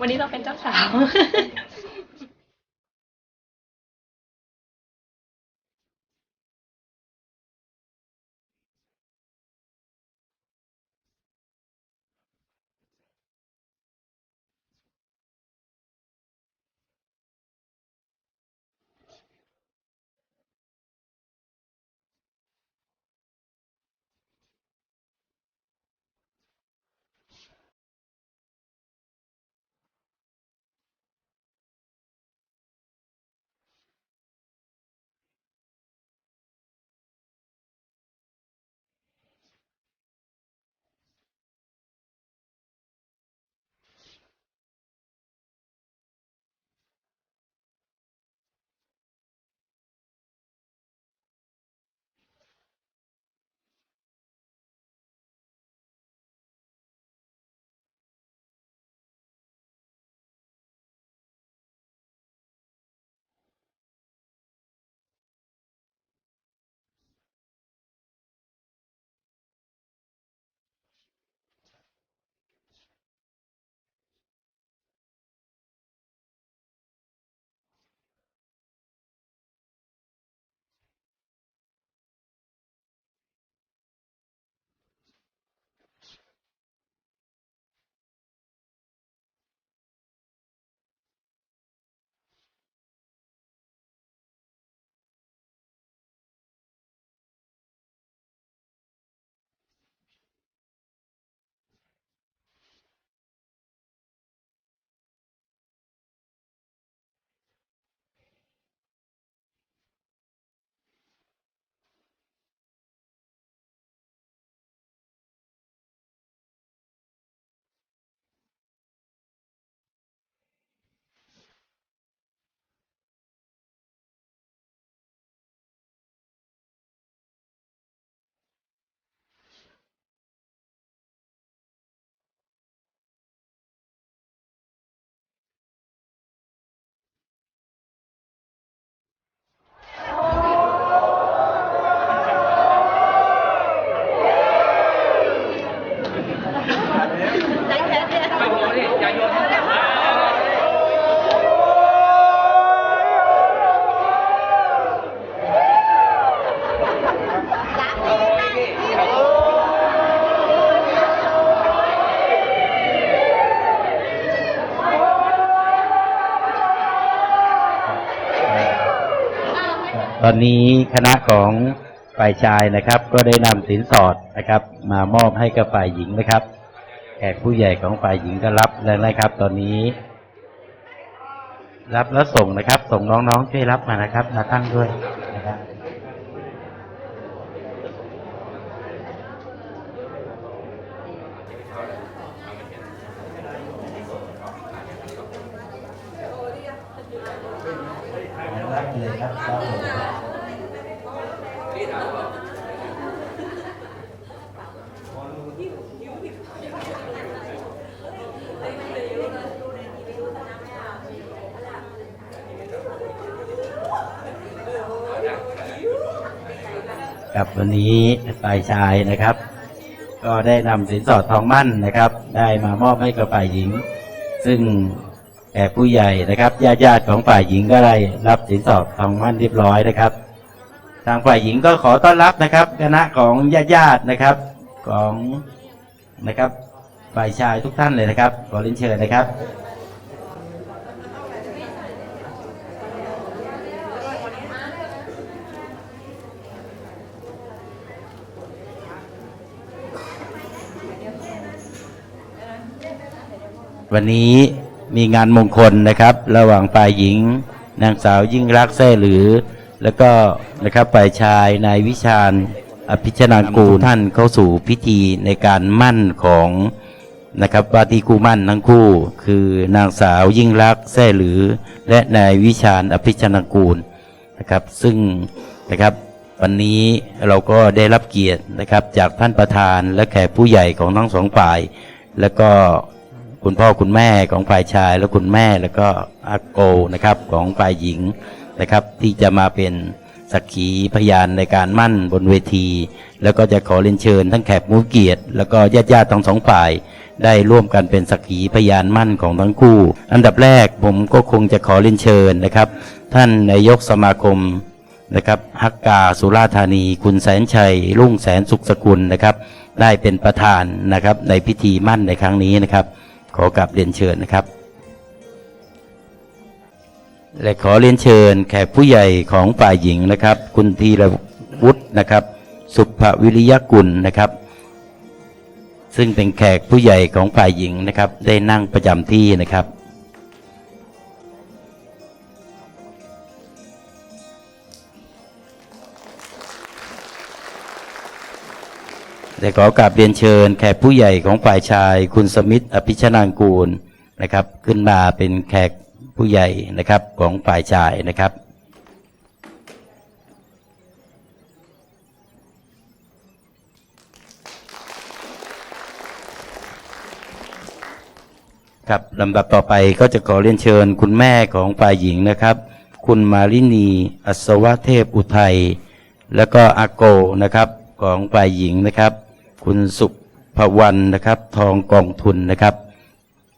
วันนี้เราเป็นเจ้าสาว อนนี้คณะของฝ่ายชายนะครับ ก็ได้นำสินสอดนะครับ มามอบให้กับฝ่ายหญิงนะครับแขกผู้ใหญ่ของฝ่ายหญิงก็รับแล้วนะครับ ตอนนี้ รับแล้วส่งนะครับ ส่งน้องๆช่วยรับมานะครับ มาตั้งด้วยนะครับรับเลยครับรับเลยครับ กับวันนี้ฝ่ายชายนะครับ ก็ได้นำสินสอดทองมั่นนะครับ ได้มามอบให้กับฝ่ายหญิง ซึ่งแขกผู้ใหญ่นะครับญาติญาติๆของฝ่ายหญิงก็ได้รับสินสอดทองมั่นเรียบร้อยนะครับ ทางฝ่ายหญิงก็ขอต้อนรับนะครับคณะของญาติญาตินะครับของนะครับฝ่ายชายทุกท่านเลยนะครับ ขอเรียนเชิญนะครับ วันนี้มีงานมงคลนะครับ ระหว่างฝ่ายหญิง นางสาวยิ่งรักษณ์แซ่หรือ แล้วก็นะครับฝ่ายชายนายวิชาญอภิชนางกูลท่านเข้าสู่พิธีในการมั่นของนะครับวาทีกูมั่นทั้งคู่ คือนางสาวยิ่งรักแซ่หรือ และนายวิชาญอภิชนางกูลนะครับ ซึ่งนะครับวันนี้เราก็ได้รับเกียรตินะครับ จากท่านประธานและแขกผู้ใหญ่ของทั้งสองฝ่าย แล้วก็คุณพ่อคุณแม่ของฝ่ายชาย และคุณแม่แล้วก็อาโกนะครับของฝ่ายหญิง นะครับ ที่จะมาเป็นสักขีพยานในการมั่นบนเวที แล้วก็จะขอเรียนเชิญทั้งแขกผู้เกียรติ แล้วก็ญาติญาติๆทั้งสองฝ่าย ได้ร่วมกันเป็นสักขีพยานมั่นของทั้งคู่ อันดับแรกผมก็คงจะขอเรียนเชิญนะครับ ท่านนายกสมาคมนะครับฮักกาสุราธานี คุณแสนชัย รุ่งแสนสุขสกุลนะครับ ได้เป็นประธานนะครับในพิธีมั่นในครั้งนี้นะครับ ขอกราบเรียนเชิญนะครับ และขอเรียนเชิญแขกผู้ใหญ่ของฝ่ายหญิงนะครับ คุณธีรวุฒินะครับ สุภวิริยกุลนะครับ ซึ่งเป็นแขกผู้ใหญ่ของฝ่ายหญิงนะครับ ได้นั่งประจำที่นะครับแต่ขอกราบเรียนเชิญ แขกผู้ใหญ่ของฝ่ายชาย คุณสมิทธอภิชนางกูลนะครับ ขึ้นมาเป็นแขก ผู้ใหญ่นะครับของฝ่ายชายนะครับ ครับลำดับต่อไปก็จะขอเรียนเชิญคุณแม่ของฝ่ายหญิงนะครับ คุณมารินีอัศวเทพอุทัยแล้วก็อาโกนะครับของฝ่ายหญิงนะครับ คุณสุภวรรณนะครับ ทองกองทุนนะครับ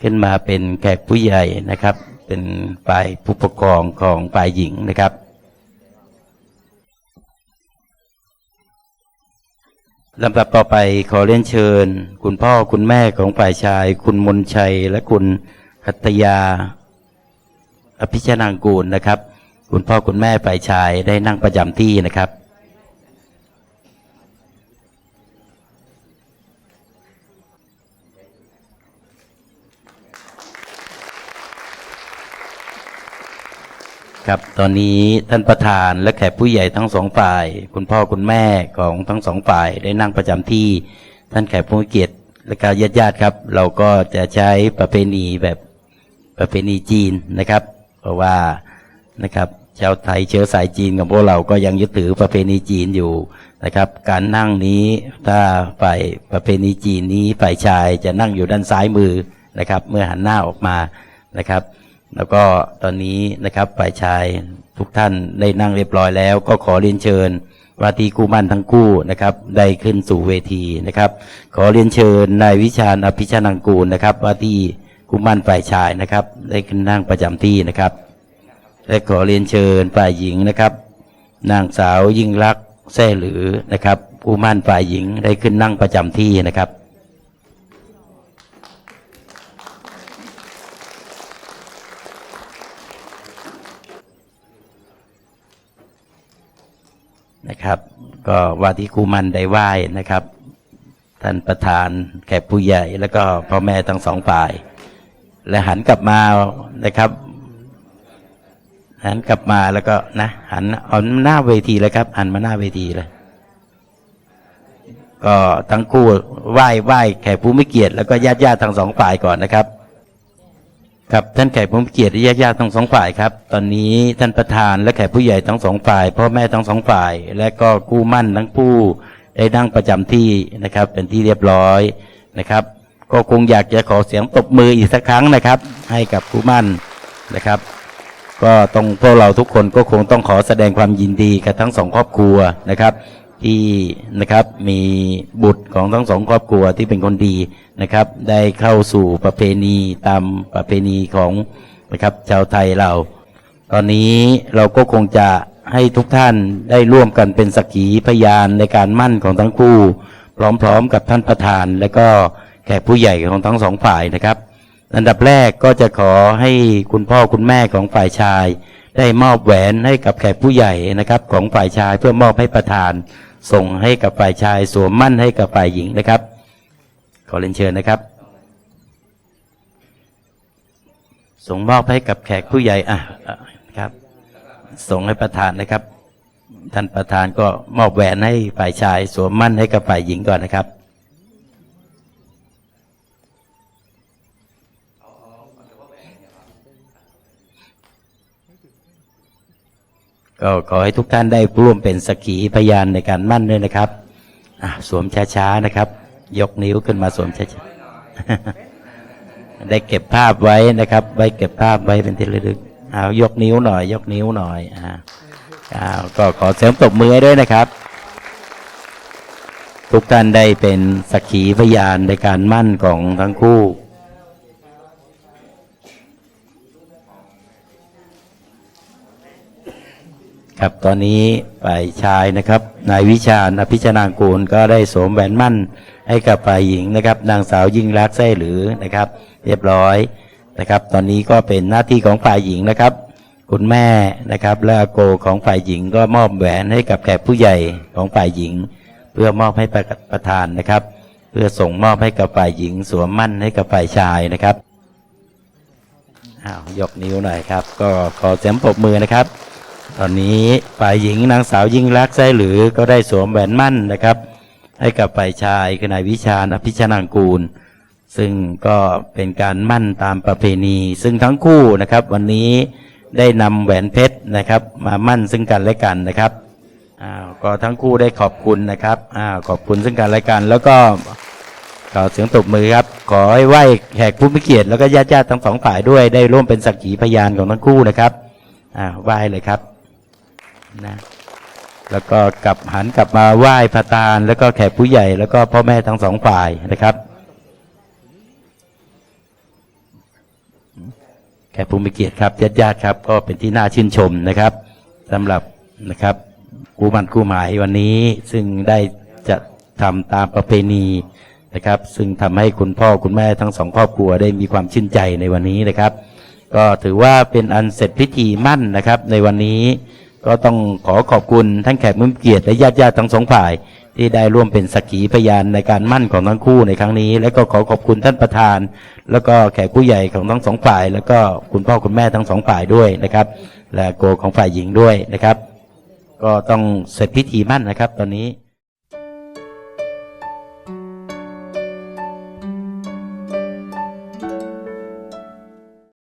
ขึ้นมาเป็นแขกผู้ใหญ่นะครับ เป็นฝ่ายผู้ปกครองของฝ่ายหญิงนะครับ ลำดับต่อไปขอเรียนเชิญ คุณพ่อคุณแม่ของฝ่ายชาย คุณมนชัย และคุณคัตยา อภิชนางกูลนะครับ คุณพ่อคุณแม่ฝ่ายชายได้นั่งประจำที่นะครับ ครับ ตอนนี้ท่านประธานและแขกผู้ใหญ่ทั้งสองฝ่าย คุณพ่อคุณแม่ของทั้งสองฝ่ายได้นั่งประจำที่ ท่านแขกผู้เกียรติและการญาติญาติครับ เราก็จะใช้ประเพณีแบบประเพณีจีนนะครับ เพราะว่านะครับชาวไทยเชื้อสายจีนของพวกเราก็ยังยึดถือประเพณีจีนอยู่นะครับ การนั่งนี้ถ้าฝ่ายประเพณีจีนนี้ฝ่ายชายจะนั่งอยู่ด้านซ้ายมือนะครับ เมื่อหันหน้าออกมานะครับ แล้วก็ตอนนี้นะครับฝ่ายชายทุกท่านได้นั่งเรียบร้อยแล้ว ก็ขอเรียนเชิญวาที่คู่มั่นทั้งคู่นะครับได้ขึ้นสู่เวทีนะครับ ขอเรียนเชิญนายวิชาญอภิชนังกูลนะครับวาที่คู่มั่นฝ่ายชายนะครับ ได้ขึ้นนั่งประจำที่นะครับและขอเรียนเชิญฝ่ายหญิงนะครับ นางสาวยิ่งรักแซ่หรือนะครับคู่มั่นฝ่ายหญิงได้ขึ้นนั่งประจำที่นะครับ นะครับ ก็ว่าที่คูมันได้ไหว้นะครับ ท่านประธานแขกผู้ใหญ่ แล้วก็พ่อแม่ทั้งสองฝ่าย และหันกลับมานะครับ หันกลับมาแล้วก็นะ หันเอาหน้าเวทีเลยครับ หันมาหน้าเวทีเลยก็ทั้งคู่ไหว้ไหว้แขกผู้ไมีเกียรติแล้วก็ญาติญาติๆทั้งสองฝ่ายก่อนนะครับ ครับท่านแขกผู้มีเกียรติญาติญาติทั้งสองฝ่ายครับ ตอนนี้ท่านประธานและแขกผู้ใหญ่ทั้งสองฝ่ายพ่อแม่ทั้งสองฝ่าย และก็คู่มั่นทั้งผู้ได้นั่งประจำที่นะครับ เป็นที่เรียบร้อยนะครับ ก็คงอยากจะขอเสียงตบมืออีกสักครั้งนะครับ ให้กับคู่มั่นนะครับ ก็ต้องพวกเราทุกคนก็คงต้องขอแสดงความยินดีกับทั้งสองครอบครัวนะครับ ที่นะครับมีบุตรของทั้งสองครอบครัวที่เป็นคนดีนะครับ ได้เข้าสู่ประเพณีตามประเพณีของนะครับชาวไทยเรา ตอนนี้เราก็คงจะให้ทุกท่านได้ร่วมกันเป็นสักขีพยานในการมั่นของทั้งคู่ พร้อมๆกับท่านประธาน และก็แขกผู้ใหญ่ของทั้งสองฝ่ายนะครับ อันดับแรกก็จะขอให้คุณพ่อคุณแม่ของฝ่ายชาย ได้มอบแหวนให้กับแขกผู้ใหญ่นะครับ ของฝ่ายชายเพื่อมอบให้ประธาน ส่งให้กับฝ่ายชายสวมมั่นให้กับฝ่ายหญิงนะครับ ขอเรียนเชิญนะครับ ส่งมอบให้กับแขกผู้ใหญ่อะครับ ส่งให้ประธานนะครับ ท่านประธานก็มอบแหวนให้ฝ่ายชาย สวมมั่นให้กับฝ่ายหญิงก่อนนะครับ ก็ขอให้ทุกท่านได้ร่วมเป็นสักขีพยานในการมั่นด้วยนะครับสวมช้าๆนะครับ ยกนิ้วขึ้นมาสวมช้าๆได้เก็บภาพไว้นะครับ ไว้เก็บภาพไว้เป็นที่ระลึกเอายกนิ้วหน่อย ยกนิ้วหน่อยอ่าอ้าวก็ขอเสริมตบมือให้ด้วยนะครับ ทุกท่านได้เป็นสักขีพยานในการมั่นของทั้งคู่ ครับตอนนี้ฝ่ายชายนะครับนายวิชาญอภิชนางกูลก็ได้สวมแหวนมั่นให้กับฝ่ายหญิงนะครับ นางสาวยิ่งรักษณ์แซ่หรือนะครับ เรียบร้อยนะครับ ตอนนี้ก็เป็นหน้าที่ของฝ่ายหญิงนะครับ คุณแม่นะครับและอาโกของฝ่ายหญิงก็มอบแหวนให้กับแขกผู้ใหญ่ของฝ่ายหญิง เพื่อมอบให้ประประธานนะครับ เพื่อส่งมอบให้กับฝ่ายหญิง สวมมั่นให้กับฝ่ายชายนะครับอ้าวยกนิ้วหน่อยครับ ก็ขอเสียงปรบมือนะครับ ตอนนี้ฝ่ายหญิงนางสาวยิ่งรักษณ์ไส้หรือก็ได้สวมแหวนมั่นนะครับ ให้กับฝ่ายชายคือนายวิชาญอภิชนางกูล ซึ่งก็เป็นการมั่นตามประเพณี ซึ่งทั้งคู่นะครับ วันนี้ได้นำแหวนเพชรนะครับ มามั่นซึ่งกันและกันนะครับอ้าวก็ทั้งคู่ได้ขอบคุณนะครับอ้าวขอบคุณซึ่งกันและกัน แล้วก็ขอเสียงตบมือครับ ขอให้ไหว้แขกผู้มีเกียรติแล้วก็ญาติญาติๆทั้งสองฝ่ายด้วยได้ร่วมเป็นสักขีพยานของทั้งคู่นะครับอ้าวไหว้เลยครับ นะแล้วก็กลับหันกลับมาไหว้พระตาลแล้วก็แขกผู้ใหญ่แล้วก็พ่อแม่ทั้งสองฝ่ายนะครับแขกผู้มีเกียรติครับญาติญาติครับ ก็เป็นที่น่าชื่นชมนะครับสำหรับนะครับกู้มันกู้หมายวันนี้ซึ่งได้จะทำตามประเพณีนะครับ ซึ่งทำให้คุณพ่อคุณแม่ทั้งสองครอบครัวได้มีความชื่นใจในวันนี้นะครับ ก็ถือว่าเป็นอันเสร็จพิธีมั่นนะครับ ในวันนี้ ก็ต้องขอขอบคุณท่านแขกมุ่งเกียรติและญาติญาติทั้งสองฝ่าย ที่ได้ร่วมเป็นสักขีพยานในการมั่นของทั้งคู่ในครั้งนี้ และก็ขอขอบคุณท่านประธาน แล้วก็แขกผู้ใหญ่ของทั้งสองฝ่าย แล้วก็คุณพ่อคุณแม่ทั้งสองฝ่ายด้วยนะครับ และโกของฝ่ายหญิงด้วยนะครับ ก็ต้องเสร็จพิธีมั่นนะครับ ตอนนี้